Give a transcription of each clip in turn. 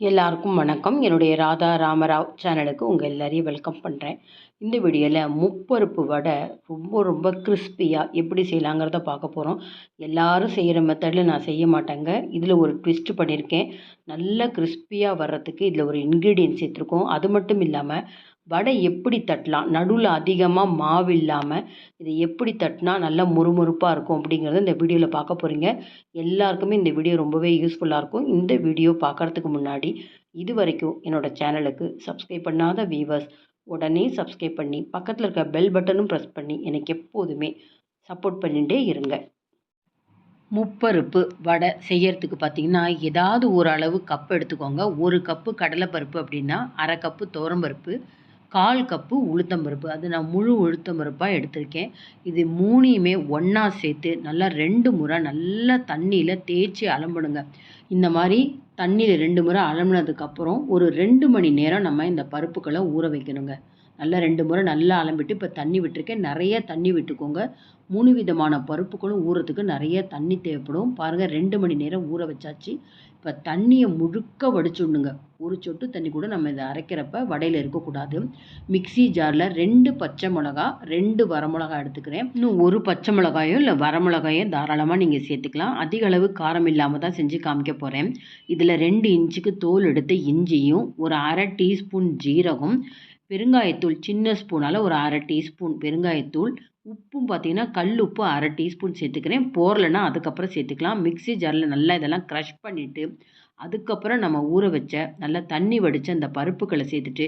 எல்லாருக்கும் வணக்கம். என்னுடைய ராதா ராமராவ் சேனலுக்கு உங்கள் எல்லாரையும் வெல்கம் பண்ணுறேன் இந்த வீடியோவில் முப்பருப்பு வடை ரொம்ப ரொம்ப கிறிஸ்பியாக எப்படி செய்யலாங்கிறத பார்க்க போகிறோம் எல்லாரும் செய்கிற மெத்தடில் நான் செய்ய மாட்டேங்க. இதில் ஒரு ட்விஸ்ட் பண்ணியிருக்கேன் நல்ல கிறிஸ்பியாக வர்றதுக்கு இதில் ஒரு இன்க்ரீடியன்ஸ் சேர்த்துருக்கோம். அது மட்டும் இல்லாமல் வடை எப்படி தட்டலாம்? நடுவில் அதிகமாக மாவு இல்லாமல் இதை எப்படி தட்டினா நல்லா முறுமுறுப்பாக இருக்கும் அப்படிங்கிறத இந்த வீடியோவில் பார்க்க போகிறீங்க எல்லாருக்குமே இந்த வீடியோ ரொம்பவே யூஸ்ஃபுல்லாக இருக்கும். இந்த வீடியோ பார்க்குறதுக்கு முன்னாடி இது வரைக்கும் என்னோடய சேனலுக்கு சப்ஸ்கிரைப் பண்ணாத வியூவர்ஸ் உடனே சப்ஸ்கிரைப் பண்ணி பக்கத்தில் இருக்க பெல் பட்டனும் ப்ரெஸ் பண்ணி எனக்கு எப்போதுமே சப்போர்ட் பண்ணிகிட்டே இருங்க. முப்பருப்பு வடை செய்யறதுக்கு பார்த்தீங்கன்னா ஏதாவது ஒரு அளவு கப் எடுத்துக்கோங்க. ஒரு கப்பு கடலைப்பருப்பு அப்படின்னா அரை கப்பு துவரம்பருப்பு கால் கப்பு உளுத்தம்பருப்பு அது நான் முழு உளுத்தம்பருப்பாக எடுத்திருக்கேன். இது மூணையுமே ஒன்றா சேர்த்து நல்லா ரெண்டு முறை நல்லா தண்ணியில் தேய்ச்சி அலம்பிடுங்க. இந்த மாதிரி தண்ணியில் ரெண்டு முறை அலம்பினதுக்கப்புறம் ஒரு ரெண்டு மணி நேரம் நம்ம இந்த பருப்புக்களை ஊற வைக்கணுங்க. நல்லா ரெண்டு முறை நல்லா அலம்பிட்டு இப்போ தண்ணி விட்டுருக்கேன். நிறைய தண்ணி விட்டுக்கோங்க. மூணு விதமான பருப்புகளும் ஊறத்துக்கு நிறைய தண்ணி தேவைப்படும். பாருங்கள் ரெண்டு மணி நேரம் ஊற வச்சாச்சு. இப்போ தண்ணியை முழுக்க வடிச்சுடணுங்க. ஒரு சொட்டு தண்ணி கூட நம்ம இதை அரைக்கிறப்ப வடையில் இருக்கக்கூடாது. மிக்சி ஜாரில் ரெண்டு பச்சை மிளகா ரெண்டு வரமிளகா எடுத்துக்கிறேன். இன்னும் ஒரு பச்சை மிளகாயோ இல்லை வரமிளகாயோ தாராளமாக நீங்கள் சேர்த்துக்கலாம். அதிக அளவு காரம் இல்லாமல் தான் செஞ்சு காமிக்க போகிறேன் இதில் ரெண்டு இன்ச்சுக்கு தோல் எடுத்து இஞ்சியும் ஒரு அரை டீஸ்பூன் ஜீரகம் பெருங்காயத்தூள் சின்ன ஸ்பூனால் ஒரு அரை டீஸ்பூன் பெருங்காயத்தூள் உப்பும் பார்த்தீங்கன்னா கல் உப்பு அரை டீஸ்பூன் சேர்த்துக்கிறேன். போரலைன்னா அதுக்கப்புறம் சேர்த்துக்கலாம். மிக்சி ஜாரில் நல்லா இதெல்லாம் க்ரஷ் பண்ணிவிட்டு அதுக்கப்புறம் நம்ம ஊற வச்ச நல்லா தண்ணி வடித்த அந்த பருப்புகளை சேர்த்துட்டு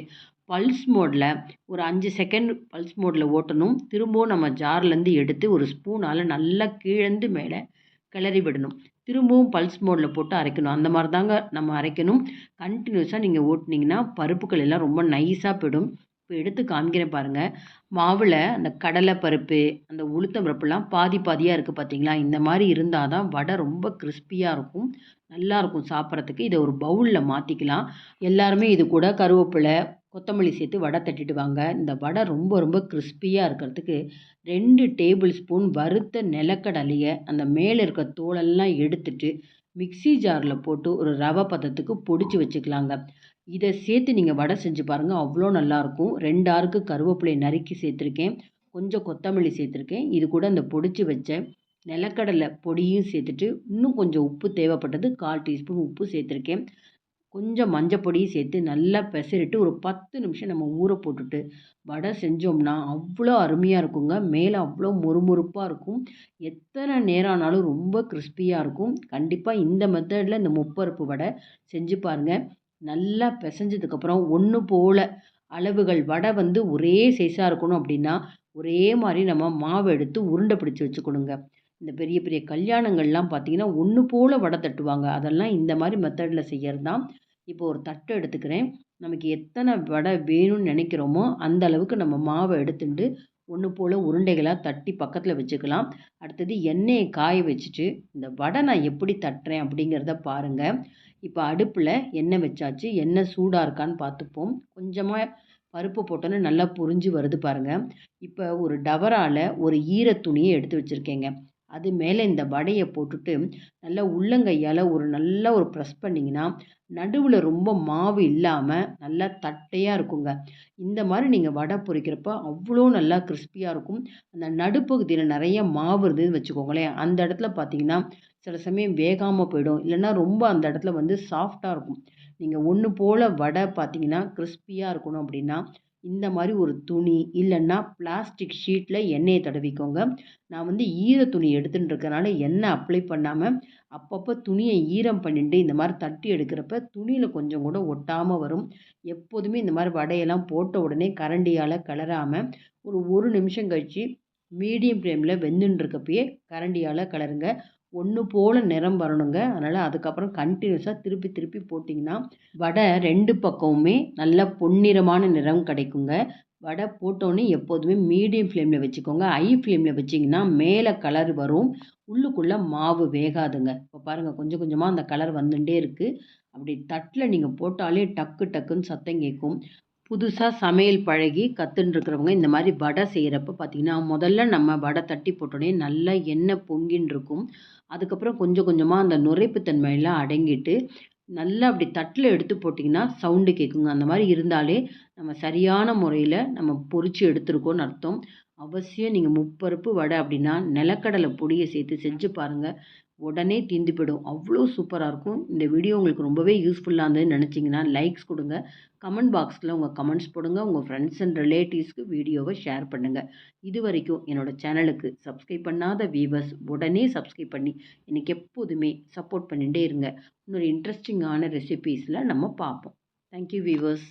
பல்ஸ் மோடில் ஒரு அஞ்சு செகண்ட் பல்ஸ் மோடில் ஓட்டணும். திரும்பவும் நம்ம ஜார்லேருந்து எடுத்து ஒரு ஸ்பூனால் நல்லா கீழந்து மேலே கிளறி விடணும். திரும்பவும் பல்ஸ் மோடில் போட்டு அரைக்கணும். அந்த மாதிரி தாங்க நம்ம அரைக்கணும். கண்டினியூஸாக நீங்கள் ஓட்டினீங்கன்னா பருப்புகள் எல்லாம் ரொம்ப நைஸாக போயிடும். இப்போ எடுத்து காமிக்கிறேன் பாருங்கள் மாவில் அந்த கடலை பருப்பு அந்த உளுத்தம் பருப்புலாம் பாதி பாதியாக இருக்குது பார்த்தீங்களா இந்த மாதிரி இருந்தால் தான் வடை ரொம்ப கிறிஸ்பியாக இருக்கும். நல்லாயிருக்கும் சாப்பிட்றதுக்கு. இதை ஒரு பவுலில் மாற்றிக்கலாம் எல்லாருமே இது கூட கருவேப்பிலை கொத்தமல்லி சேர்த்து வடை தட்டிட்டு வாங்க இந்த வடை ரொம்ப ரொம்ப கிறிஸ்பியாக இருக்கிறதுக்கு ரெண்டு டேபிள் ஸ்பூன் வறுத்த நிலக்கடலையை அந்த மேலே இருக்க தோலெல்லாம் எடுத்துட்டு மிக்சி ஜாரில் போட்டு ஒரு ரவை பதத்துக்கு பொடிச்சு வச்சுக்கலாங்க. இதை சேர்த்து நீங்கள் வடை செஞ்சு பாருங்கள் அவ்வளோ நல்லாயிருக்கும் ரெண்டு ஆறுக்கு கருவேப்பிலை நறுக்கி சேர்த்துருக்கேன். கொஞ்சம் கொத்தமல்லி சேர்த்துருக்கேன். இது கூட அந்த பொடிச்சு வச்ச நிலக்கடலை பொடியும் சேர்த்துட்டு இன்னும் கொஞ்சம் உப்பு தேவைப்பட்டது கால் டீஸ்பூன் உப்பு சேர்த்துருக்கேன். கொஞ்சம் மஞ்சப்பொடியும் சேர்த்து நல்லா பெசரிட்டு ஒரு பத்து நிமிஷம் நம்ம ஊற போட்டுட்டு வடை செஞ்சோம்னா அவ்வளோ அருமையாக இருக்குங்க. மேலே அவ்வளோ மொறுமொறுப்பாக இருக்கும். எத்தனை நேரம் ஆனாலும் ரொம்ப கிறிஸ்பியாக இருக்கும். கண்டிப்பாக இந்த மெத்தடில் இந்த முப்பருப்பு வடை செஞ்சு பாருங்கள் நல்லா பிசைஞ்சதுக்கப்புறம் ஒன்று போல் அளவுகள். வடை வந்து ஒரே சைஸாக இருக்கணும் அப்படின்னா ஒரே மாதிரி நம்ம மாவு எடுத்து உருண்டை பிடிச்சி வச்சுக்கணுங்க. இந்த பெரிய பெரிய கல்யாணங்கள்லாம் பார்த்திங்கன்னா ஒன்று போல் வடை தட்டுவாங்க. அதெல்லாம் இந்த மாதிரி மெத்தடில் செய்கிறது தான் இப்போ ஒரு தட்டு எடுத்துக்கிறேன். நமக்கு எத்தனை வடை வேணும்னு நினைக்கிறோமோ அந்த அளவுக்கு நம்ம மாவை எடுத்துட்டு ஒன்று போல் உருண்டைகளாக தட்டி பக்கத்தில் வச்சுக்கலாம். அடுத்தது எண்ணெயை காய வச்சுட்டு இந்த வடை நான் எப்படி தட்டுறேன் அப்படிங்கிறத பாருங்கள் இப்போ அடுப்பில் எண்ணெய் வச்சாச்சு. எண்ணெய் சூடாக இருக்கான்னு பார்த்துப்போம். கொஞ்சமாக பருப்பு போட்டோன்னே நல்லா புரிஞ்சு வருது பாருங்கள் இப்போ ஒரு டவரால் ஒரு ஈர துணியை எடுத்து வச்சுருக்கேங்க. அது மேலே இந்த வடையை போட்டுட்டு நல்லா உள்ளங்கையால் ஒரு நல்ல ஒரு ப்ரெஸ் பண்ணிங்கன்னா நடுவில் ரொம்ப மாவு இல்லாமல் நல்லா தட்டையாக இருக்குங்க. இந்த மாதிரி நீங்கள் வடை பொரிக்கிறப்ப அவ்வளோ நல்லா கிறிஸ்பியாக இருக்கும். அந்த நடுப்பகுதியில் நிறைய மாவு இருந்ததுன்னு வச்சுக்கோங்களேன். அந்த இடத்துல பார்த்தீங்கன்னா சில சமயம் வேகாமல் போயிடும். இல்லைன்னா ரொம்ப அந்த இடத்துல வந்து சாஃப்டாக இருக்கும். நீங்கள் ஒன்று போல் வடை பார்த்தீங்கன்னா கிறிஸ்பியாக இருக்கணும் அப்படின்னா இந்த மாதிரி ஒரு துணி இல்லைன்னா பிளாஸ்டிக் ஷீட்டில் எண்ணெயை தடவிக்கோங்க. நான் வந்து ஈர துணி எடுத்துகிட்டு இருக்கனால எண்ணெய் அப்ளை பண்ணாமல் அப்பப்போ துணியை ஈரம் பண்ணிட்டு இந்த மாதிரி தட்டி எடுக்கிறப்ப துணியில் கொஞ்சம் கூட ஒட்டாமல் வரும். எப்போதுமே இந்த மாதிரி வடையெல்லாம் போட்ட உடனே கரண்டியால் கிளறாமல் ஒரு ஒரு நிமிஷம் கழித்து மீடியம் ஃப்ளேமில் வெந்துன்னு இருக்கப்பயே கரண்டியால் கிளறுங்க. ஒன்று போல் நிறம் வரணுங்க. அதனால் அதுக்கப்புறம் கண்டினியூஸாக திருப்பி திருப்பி போட்டிங்கன்னா வடை ரெண்டு பக்கமுமே நல்ல பொன்னிறமான நிறம் கிடைக்குங்க. வடை போட்டோன்னே எப்போதுமே மீடியம் ஃப்ளேமில் வச்சுக்கோங்க. ஹை ஃப்ளேமில் வச்சிங்கன்னா மேலே கலர் வரும். உள்ளுக்குள்ளே மாவு வேகாதுங்க. இப்போ பாருங்கள் கொஞ்சம் கொஞ்சமாக அந்த கலர் வந்துட்டே இருக்குது அப்படி தட்டில் நீங்கள் போட்டாலே டக்கு டக்குன்னு சத்தம் கேட்கும். புதுசாக சமையல் பழகி கற்றுன்ருக்கிறவங்க இந்த மாதிரி வடை செய்கிறப்ப பார்த்திங்கன்னா முதல்ல நம்ம வடை தட்டி போட்டோடனே நல்லா எண்ணெய் பொங்கின்னு இருக்கும் அதுக்கப்புறம் கொஞ்சம் கொஞ்சமாக அந்த நுரைப்புத்தன்மையெல்லாம் அடங்கிட்டு நல்லா அப்படி தட்டில் எடுத்து போட்டிங்கன்னா சவுண்டு கேட்குங்க அந்த மாதிரி இருந்தாலே நம்ம சரியான முறையில் நம்ம பொரித்து எடுத்துருக்கோன்னு அர்த்தம். அவசியம் நீங்கள் முப்பருப்பு வடை அப்படின்னா நிலக்கடலை பொடியை சேர்த்து செஞ்சு பாருங்கள் உடனே தீந்துப்பிடும் அவ்வளோ சூப்பராக இருக்கும். இந்த வீடியோ உங்களுக்கு ரொம்பவே யூஸ்ஃபுல்லாக இருந்ததுன்னு நினச்சிங்கன்னா லைக்ஸ் கொடுங்க. கமெண்ட் பாக்ஸில் உங்கள் கமெண்ட்ஸ் போடுங்க. உங்கள் ஃப்ரெண்ட்ஸ் அண்ட் ரிலேட்டிவ்ஸ்க்கு வீடியோவை ஷேர் பண்ணுங்கள் இது வரைக்கும் என்னோடய சேனலுக்கு சப்ஸ்கிரைப் பண்ணாத வியூவர்ஸ் உடனே சப்ஸ்கிரைப் பண்ணி எனக்கு எப்போதுமே சப்போர்ட் பண்ணிகிட்டே இருங்க. இன்னொரு இன்ட்ரெஸ்டிங்கான ரெசிபீஸில் நம்ம பார்ப்போம். Thank you viewers